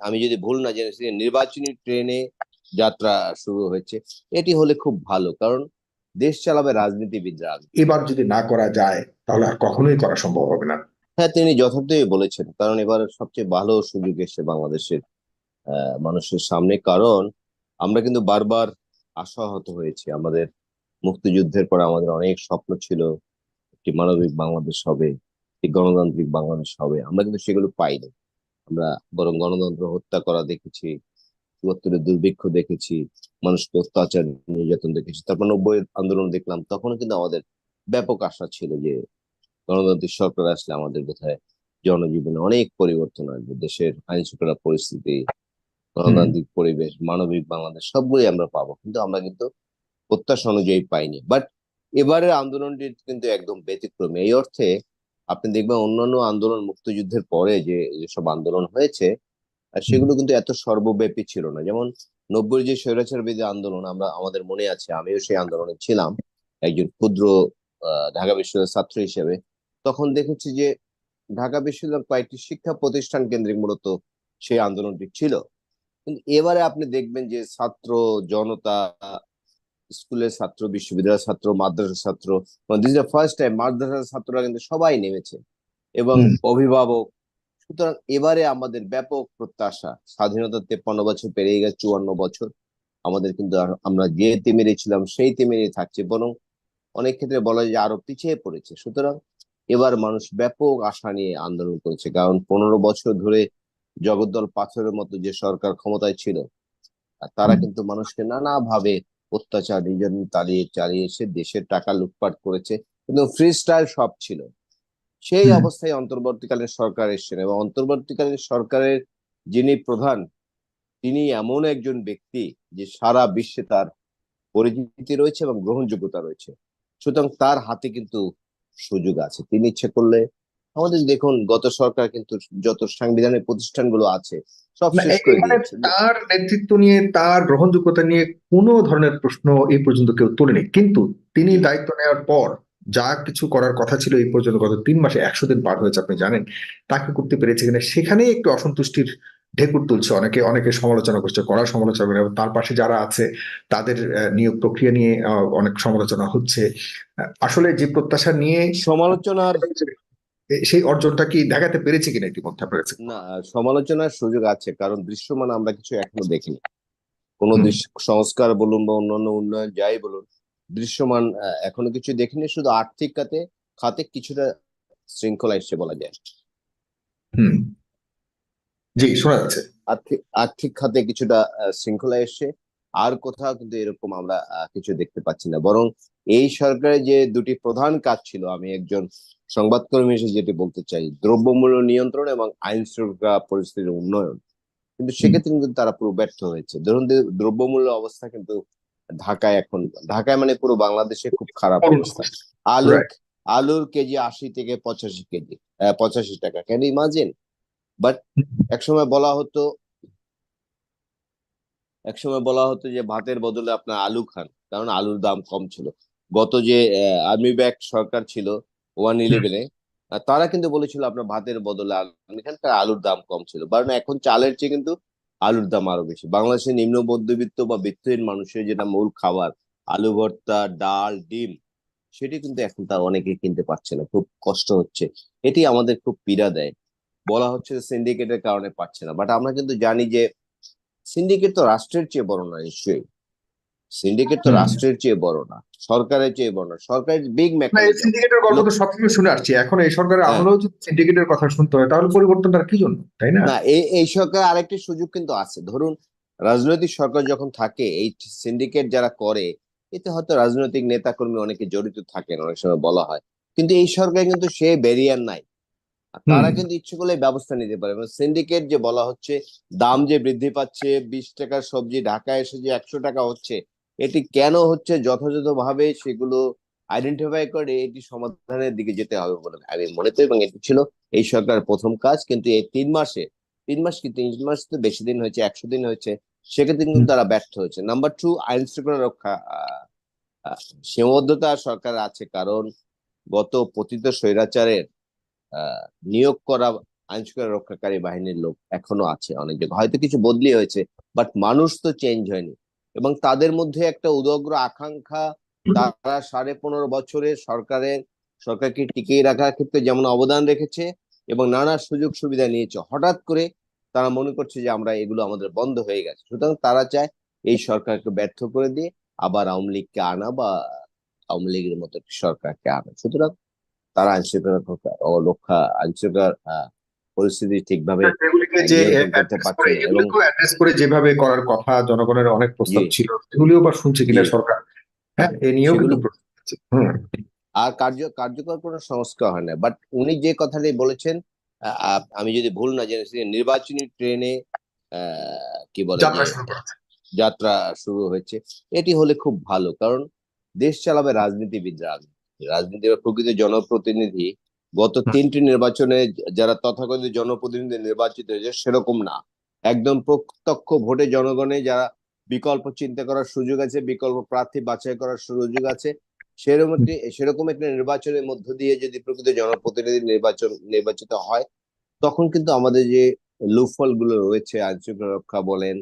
আমি যদি ভুল না জেনে থাকি, নির্বাচনী ট্রেনে যাত্রা শুরু হয়েছে। এটি হলে খুব ভালো কারণ দেশ চালাবে রাজনীতিবিদরা। এবার যদি না করা যায় তাহলে আর কখনোই করা সম্ভব হবে না। হ্যাঁ তিনি যথার্থই বলেছেন কারণ এবার সবচেয়ে ভালো সুযোগ এসছে বাংলাদেশের আহ, মানুষের সামনে কারণ আমরা কিন্তু বারবার আশাহত হয়েছি। আমাদের মুক্তিযুদ্ধের পর আমাদের অনেক স্বপ্ন ছিল একটি মানবিক বাংলাদেশ হবে একটি গণতান্ত্রিক বাংলাদেশ হবে আমরা কিন্তু সেগুলো পাইনি। আমরা বরং গণতন্ত্র হত্যা করা দেখেছি, চুয়াত্তরের দুর্ভিক্ষ দেখেছি, মানুষকে অত্যাচার, নির্যাতন দেখেছি, তারপর নব্বই আন্দোলন দেখলাম, তখনও কিন্তু আমাদের ব্যাপক আশা ছিল যে গণতান্ত্রিক সরকার আসলে আমাদের বোধহয় জনজীবনে অনেক পরিবর্তন আসবে দেশের আইন শৃঙ্খলা পরিস্থিতি, গণতান্ত্রিক পরিবেশ, মানবিক বাংলাদেশ, সবগুলোই আমরা পাবো। কিন্তু আমরা কিন্তু প্রত্যাশা অনুযায়ী পাইনি। বাট এবারের আন্দোলনটি কিন্তু একদম ব্যতিক্রমী। এই অর্থে আপনি দেখবেন অন্যান্য আন্দোলন মুক্তিযুদ্ধের পরে যে যেসব আন্দোলন হয়েছে আর সেগুলো কিন্তু এত সর্বব্যাপী ছিল না। যেমন নব্বই যে স্বৈরাচার বিরোধী আন্দোলন আমরা আমাদের মনে আছে আমিও সেই আন্দোলনে ছিলাম একজন ক্ষুদ্র আহ, ঢাকা বিশ্ববিদ্যালয়ের ছাত্র হিসেবে। তখন দেখেছি যে ঢাকা বিশ্ববিদ্যালয়ের কয়েকটি শিক্ষা প্রতিষ্ঠান কেন্দ্রিক মূলত সেই আন্দোলনটি ছিল। কিন্তু এবারে আপনি দেখবেন যে ছাত্র জনতা স্কুলের ছাত্র বিশ্ববিদ্যালয়ের ছাত্র মাদ্রাসার ছাত্র দিস দ্য ফার্স্ট টাইম মাদ্রাসার ছাত্ররা কিন্তু সবাই নেমেছে। এবং অভিভাবক সুতরাং এবারে আমাদের ব্যাপক প্রত্যাশা। স্বাধীনতা তেপ্পান্ন বছর পেরিয়ে গেছে চুয়ান্ন বছর। আমাদের কিন্তু আমরা যে তিমিরে ছিলাম সেই তিমিরে থাকছে। বরং অনেক ক্ষেত্রে বলা যায় আরও পিছিয়ে পড়েছে। সুতরাং এবার মানুষ ব্যাপক আশা নিয়ে আন্দোলন করেছে। কারণ পনেরো বছর ধরে জগদ্দল পাথরের মতো যে সরকার ক্ষমতায় ছিল আর তারা কিন্তু মানুষকে নানাভাবে অত্যাচার নির্যাতন চালিয়ে চালিয়ে এসে দেশের টাকা লুটপাট করেছে। কিন্তু ফ্রি স্টাইল সব ছিল। সেই অবস্থায় অন্তর্বর্তীকালীন সরকার এসেছেন এবং অন্তর্বর্তীকালীন সরকারের যিনি প্রধান তিনি এমন একজন ব্যক্তি যে সারা বিশ্বে তার পরিচিতি রয়েছে এবং গ্রহণযোগ্যতা রয়েছে। সুতরাং তার হাতে কিন্তু সুযোগ আছে। তিনি ইচ্ছে করলে আমাদের দেখুন গত সরকার কিন্তু যত সাংবিধানিক প্রতিষ্ঠানগুলো আছে সব তার নেতৃত্ব নিয়ে তার গ্রহণযোগ্যতা নিয়ে কোনো ধরনের প্রশ্ন এই পর্যন্ত কেউ তোলেনি। কিন্তু তিনি দায়িত্ব নেওয়ার পর যা কিছু করার কথা ছিল এই পর্যন্ত গত তিন মাসে একশো দিন পার হয়েছে আপনি জানেন তাকে করতে পেরেছে কিনা সেখানেই একটু অসন্তুষ্টির ঢেকুর তুলছে অনেকে অনেকে সমালোচনা করছে কড়া সমালোচনা করে এবং তার পাশে যারা আছে তাদের নিয়োগ প্রক্রিয়া নিয়ে অনেক সমালোচনা হচ্ছে। আসলে যে প্রত্যাশা নিয়ে সমালোচনার এ- সেই অর্জনটা কি দেখাতে পেরেছে কিনা ইতিমধ্যে আপনার কাছে? না সমালোচনার সুযোগ আছে কারণ দৃশ্যমান আমরা কিছু এখনও দেখিনি। কোনো। সংস্কার বলুন বা অন্যান্য উন্নয়ন যাই বলুন দৃশ্যমান এখনও কিছু দেখিনি শুধু আর্থিক খাতে খাতে কিছুটা শৃঙ্খলা এসছে বলা যায়। হুম। জি শোনা যাচ্ছে। আর্থিক আর্থিক খাতে কিছুটা শৃঙ্খলা এসছে। আর কোথাও কিন্তু এরকম আমরা কিছু দেখতে পাচ্ছি না। বরং এই সরকারের যে দুটি প্রধান কাজ ছিল আমি একজন সংবাদকর্মী হিসেবে যেটি বলতে চাই দ্রব্যমূল্য নিয়ন্ত্রণ এবং আইন শৃঙ্খলা পরিস্থিতির উন্নয়ন। কিন্তু সেক্ষেত্রে কিন্তু তারা পুরো ব্যর্থ হয়েছে। ধরুন দ্রব্যমূল্য অবস্থা কিন্তু ঢাকায় এখন ঢাকায় মানে পুরো বাংলাদেশে খুব খারাপ অবস্থা। আলু আলুর কেজি আশি থেকে পঁচাশি কেজি আহ, পঁচাশি টাকা। ক্যান ইমাজিন বাট একসময় বলা হতো একসময় বলা হতো যে ভাতের বদলে আপনার আলু খান কারণ আলুর দাম কম ছিল। গত যে আর্মি ব্যাক সরকার ছিল ওয়ান ইলেভেনে তারা কিন্তু বলেছিল আপনার ভাতের বদলে আলু খান। কারণ আলুর দাম কম ছিল। কারণ এখন চালের চেয়ে কিন্তু আলুর দাম আরও বেশি। বাংলাদেশের নিম্ন মধ্যবিত্ত বা বিত্তহীন মানুষের যেটা মূল খাবার আলু ভর্তা ডাল ডিম সেটি কিন্তু এখন তার অনেকে কিনতে পারছে না। খুব কষ্ট হচ্ছে। এটি আমাদের খুব পীড়া দেয়। বলা হচ্ছে সিন্ডিকেটের কারণে পাচ্ছে না। বাট আমরা কিন্তু জানি যে সিন্ডিকেট তো রাষ্ট্রের চেয়ে বড় না নিশ্চয়ই। সিন্ডিকেট তো রাষ্ট্রের চেয়ে বড় না সরকারের চেয়ে বড় না সরকারের বিগ না সিন্ডিকেটের গল্প তো সবসময় শুনে আসছি। এখন এই সরকারের। আমলেও যদি সিন্ডিকেটের কথা শুনতে হয় তাহলে পরিবর্তনটা কি জন্য তাই না? না এই এই সরকার আরেকটি সুযোগ কিন্তু আছে। ধরুন রাজনৈতিক সরকার যখন থাকে এই সিন্ডিকেট যারা করে এতে হয়তো রাজনৈতিক নেতা কর্মী অনেকে জড়িত থাকেন অনেক সময় বলা হয়। কিন্তু এই সরকার কিন্তু সে ব্যারিয়ার নাই। তারা কিন্তু ইচ্ছে করলে ব্যবস্থা নিতে পারে। সিন্ডিকেট যে বলা হচ্ছে দাম যে বৃদ্ধি পাচ্ছে বিশ টাকার সবজি ঢাকায় এসে যে একশো টাকা হচ্ছে এটি কেন হচ্ছে যথাযথভাবে সেগুলো আইডেন্টিফাই করে এটি সমাধানের দিকে যেতে হবে বলে আমি মনে করি। এবং এটি ছিল এই সরকারের প্রথম কাজ। কিন্তু এই তিন মাসে তিন মাস কি তিন মাস তো বেশি দিন হয়েছে একশো দিন হয়েছে সেক্ষেত্রে কিন্তু তারা ব্যর্থ হয়েছে। নাম্বার টু আইন শৃঙ্খলা রক্ষা সীমাবদ্ধতা সরকার আছে। কারণ গত পতিত স্বৈরাচারের নিয়োগ করা আইন শৃঙ্খলা রক্ষাকারী বাহিনীর লোক এখনও আছে অনেক জায়গায় হয়তো কিছু বদলি হয়েছে বাট মানুষ তো চেঞ্জ হয়নি। এবং তাদের মধ্যে একটা উদগ্র আকাঙ্ক্ষা, তারা সাড়ে পনেরো বছরের সরকারের, সরকারকে টিকিয়ে রাখার ক্ষেত্রে যেমন অবদান রেখেছে এবং নানা সুযোগ সুবিধা নিয়েছে, হঠাৎ করে তারা মনে করছে যে আমরা এগুলো আমাদের বন্ধ হয়ে গেছে। সুতরাং তারা চায় এই সরকারকে ব্যর্থ করে দিয়ে আবার আওয়ামী লীগকে আনা বা আওয়ামী লীগের মতো সরকারকে আনা। সুতরাং তারা আইন শৃঙ্খলা রক্ষা আইন পরিস্থিতি ঠিকভাবে এগুলিকে যে নিয়ন্ত্রণ করতে address পারছে করে, যেভাবে করার কথা জনগণের অনেক প্রস্তাব ছিল সেগুলিও বা শুনছে কিনা সরকার। হ্যাঁ এ নিয়েও আর কার্য কার্যকর কোনো সংস্কার হয় না। বাট উনি যে কথাটি বলেছেন আমি যদি ভুল না জেনে নির্বাচনী ট্রেনে কি বলে যাত্রা শুরু যাত্রা শুরু হয়েছে। এটি হলে খুব ভালো কারণ দেশ চালাবে রাজনীতিবিদরা রাজনীতি বা প্রকৃত জনপ্রতিনিধি গত তিনটি নির্বাচনে যারা তথাকথিত জনপ্রতিনিধি নির্বাচিত হয়েছে সেরকম না। একদম প্রত্যক্ষ ভোটে জনগণে যারা বিকল্প চিন্তা করার সুযোগ আছে বিকল্প প্রার্থী বাছাই করার সুযোগ আছে সেরকম একটি সেরকম একটি নির্বাচনের মধ্য দিয়ে যদি প্রকৃত জনপ্রতিনিধি নির্বাচন নির্বাচিত হয় তখন কিন্তু আমাদের যে লুফলগুলো রয়েছে আইন রক্ষা বলেন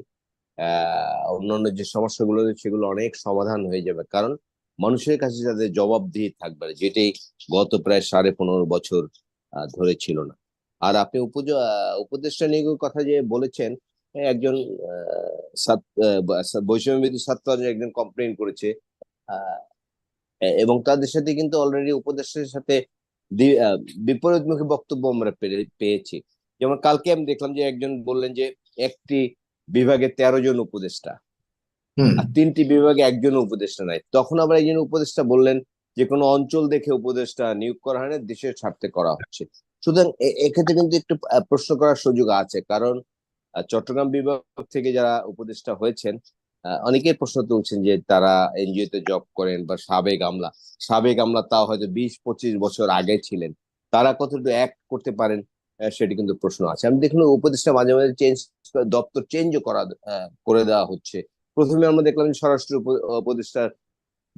আহ অন্যান্য যে সমস্যাগুলো রয়েছে সেগুলো অনেক সমাধান হয়ে যাবে। কারণ মানুষের কাছে তাদের জবাবদিহি থাকবে না, যেটি গত প্রায় সাড়ে পনেরো বছর ধরে ছিল না। আর আপনি উপদেষ্টা নিয়োগের কথা যে বলেছেন একজন বৈষম্যবিধি ছাত্র একজন কমপ্লেন করেছে এবং তাদের সাথে কিন্তু অলরেডি উপদেষ্টার সাথে বিপরীতমুখী বক্তব্য আমরা পেয়েছি। যেমন কালকে আমি দেখলাম যে একজন বললেন যে একটি বিভাগে তেরো জন উপদেষ্টা। আর তিনটি বিভাগে একজন উপদেষ্টা নাই। তখন আবার একজন উপদেষ্টা বললেন যে, কোনো অঞ্চল দেখে উপদেষ্টা নিয়োগ করা হয় না দেশের স্বার্থে করা হচ্ছে। সুতরাং এক্ষেত্রে কিন্তু একটু প্রশ্ন করার সুযোগ আছে। কারণ চট্টগ্রাম বিভাগ থেকে যারা উপদেষ্টা হয়েছেন অনেকেই প্রশ্ন তুলছেন যে, তারা এনজিও তে জব করেন বা সাবেক আমলা। সাবেক আমলা তাও হয়তো বিশ, পঁচিশ বছর আগে ছিলেন। তারা কতটুকু এক করতে পারেন সেটি কিন্তু প্রশ্ন আছে। আমি দেখলাম উপদেষ্টা মাঝে মাঝে চেঞ্জ দপ্তর চেঞ্জও করা করে দেওয়া হচ্ছে। প্রথমে আমরা দেখলাম যে স্বরাষ্ট্র উপ- উপদেষ্টার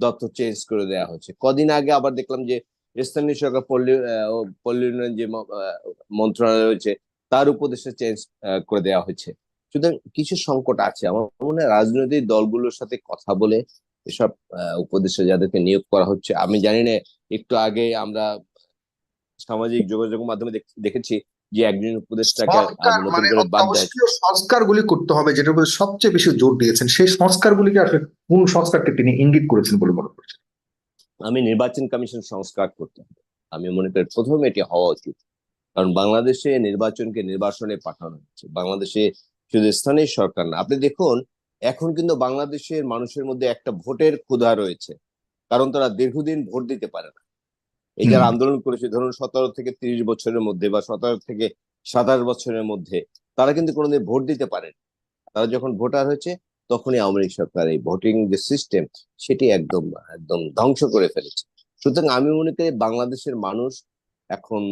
দপ্তর চেঞ্জ করে দেওয়া হচ্ছে। কদিন আগে আবার দেখলাম যে স্থানীয় সরকার পল্লী উন্নয়ন যে মন্ত্রণালয় রয়েছে, তার উপদেষ্টা চেঞ্জ করে দেওয়া হয়েছে সুতরাং কিছু সংকট আছে। আমার মনে হয় রাজনৈতিক দলগুলোর সাথে কথা বলে এসব উপদেষ্টা যাদেরকে নিয়োগ করা হচ্ছে, আমি জানি না, একটু আগে আমরা সামাজিক যোগাযোগ মাধ্যমে দেখ- দেখেছি যে একজন উপদেষ্টাকে মানে সংস্কারগুলি করতে হবে যেটার উপর সবচেয়ে বেশি জোর দিয়েছেন সেই সংস্কারগুলিকে আসলে কোন সংস্কারকে তিনি ইঙ্গিত করেছেন বলে মনে করছেন? আমি নির্বাচন কমিশন সংস্কার করতে হবে। আমি মনে করি প্রথম এটি হওয়া উচিত। কারণ বাংলাদেশে নির্বাচনকে নির্বাসনে পাঠানো হচ্ছে। বাংলাদেশে শুধু স্থানীয় সরকার না আপনি দেখুন এখন কিন্তু বাংলাদেশের মানুষের মধ্যে একটা ভোটের ক্ষুধা রয়েছে। কারণ তারা দীর্ঘদিন ভোট দিতে পারে না। এই যারা আন্দোলন করেছে ধরুন সতেরো থেকে তিরিশ বছরের মধ্যে বা সতেরো থেকে সাতাশ বছরের মধ্যে তারা কিন্তু কোনোদিন ভোট দিতে পারেন। তারা যখন ভোটার হয়েছে তখনই আওয়ামী লীগ সরকার এই ভোটিং যে সিস্টেম সেটি একদম একদম ধ্বংস করে ফেলেছে। সুতরাং আমি মনে করি বাংলাদেশের মানুষ এখন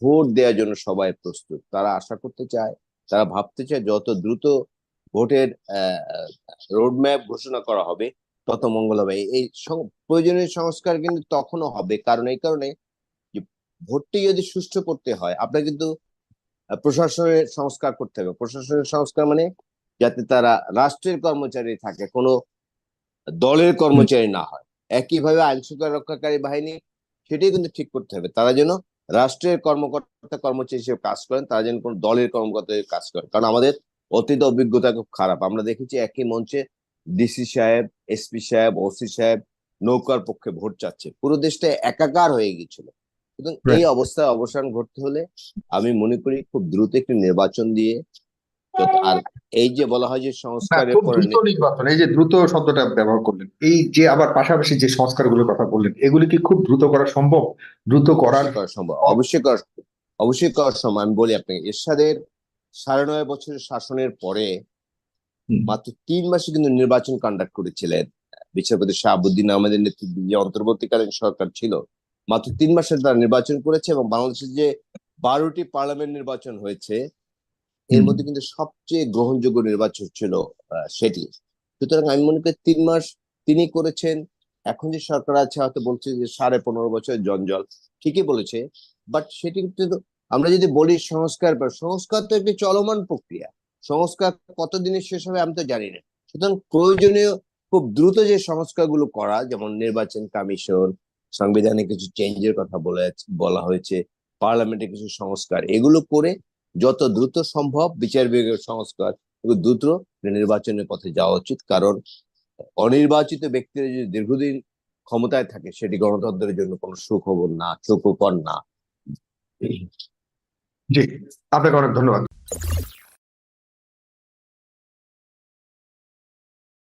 ভোট দেওয়ার জন্য সবাই প্রস্তুত। তারা আশা করতে চায় তারা ভাবতে চায় যত দ্রুত ভোটের রোডম্যাপ ঘোষণা করা হবে তত মঙ্গল হবে। এই- প্রয়োজনীয় সংস্কার কিন্তু তখনও হবে। কারণ এই কারণে ভোটটি যদি সুষ্ঠু করতে হয়, আপনার কিন্তু প্রশাসনের সংস্কার করতে হবে। প্রশাসনের সংস্কার মানে যাতে তারা রাষ্ট্রের কর্মচারী থাকে, কোনো দলের কর্মচারী না হয়। একইভাবে আইন শৃঙ্খলা রক্ষাকারী বাহিনী, সেটাই কিন্তু ঠিক করতে হবে। তারা যেন রাষ্ট্রের কর্মকর্তা কর্মচারী হিসেবে কাজ করেন, তারা যেন কোনো দলের কর্মকর্তা কাজ করেন। কারণ আমাদের অতীত অভিজ্ঞতা খুব খারাপ। আমরা দেখেছি একই মঞ্চে ডিসি সাহেব এসপি সাহেব ওসি সাহেব নৌকার পক্ষে ভোট চাচ্ছে। পুরো দেশটা একাকার হয়ে গেছিল সুতরাং এই অবস্থায় অবসান ঘটতে হলে আমি মনে করি খুব দ্রুত একটি নির্বাচন দিয়ে আর এই যে বলা হয় যে সংস্কারের খুব পরে নির্বাচন এই যে দ্রুত শব্দটা ব্যবহার করলেন এই যে আবার পাশাপাশি যে সংস্কারগুলোর কথা বললেন এগুলি কি খুব দ্রুত করা সম্ভব? দ্রুত করার করা সম্ভব অবশ্যই করা অবশ্যই করা সম্ভব। আমি বলি আপনাকে এরশাদের সাড়ে নয় বছরের শাসনের পরে। মাত্র তিন মাসে কিন্তু নির্বাচন কন্ডাক্ট করেছিলেন বিচারপতি শাহাবুদ্দিন আহমেদের নেতৃত্বে যে অন্তর্বর্তীকালীন সরকার ছিল। মাত্র তিন মাসে তারা নির্বাচন করেছে এবং বাংলাদেশের যে বারোটি পার্লামেন্ট নির্বাচন হয়েছে এর মধ্যে কিন্তু সবচেয়ে গ্রহণযোগ্য নির্বাচন ছিল আহ, সেটি। সুতরাং আমি মনে করি তিন মাস তিনি করেছেন এখন যে সরকার আছে হয়তো বলছে যে সাড়ে পনেরো বছর জঞ্জল ঠিকই বলেছে বাট সেটি কিন্তু আমরা যদি বলি সংস্কার সংস্কার তো একটি চলমান প্রক্রিয়া। সংস্কার কতদিনে শেষ হবে আমি তো জানি না। সুতরাং প্রয়োজনীয় খুব দ্রুত যে সংস্কারগুলো করা, যেমন নির্বাচন কমিশন সংবিধানে কিছু চেঞ্জের কথা বলে বলা হয়েছে পার্লামেন্টে কিছু সংস্কার, এগুলো করে যত দ্রুত সম্ভব বিচার বিভাগের সংস্কার দ্রুত নির্বাচনের পথে যাওয়া উচিত। কারণ অনির্বাচিত ব্যক্তিরা যদি দীর্ঘদিন ক্ষমতায় থাকে, সেটি গণতন্ত্রের জন্য কোনো সুখবর না, সুখকর না। জি, আপনাকে অনেক ধন্যবাদ।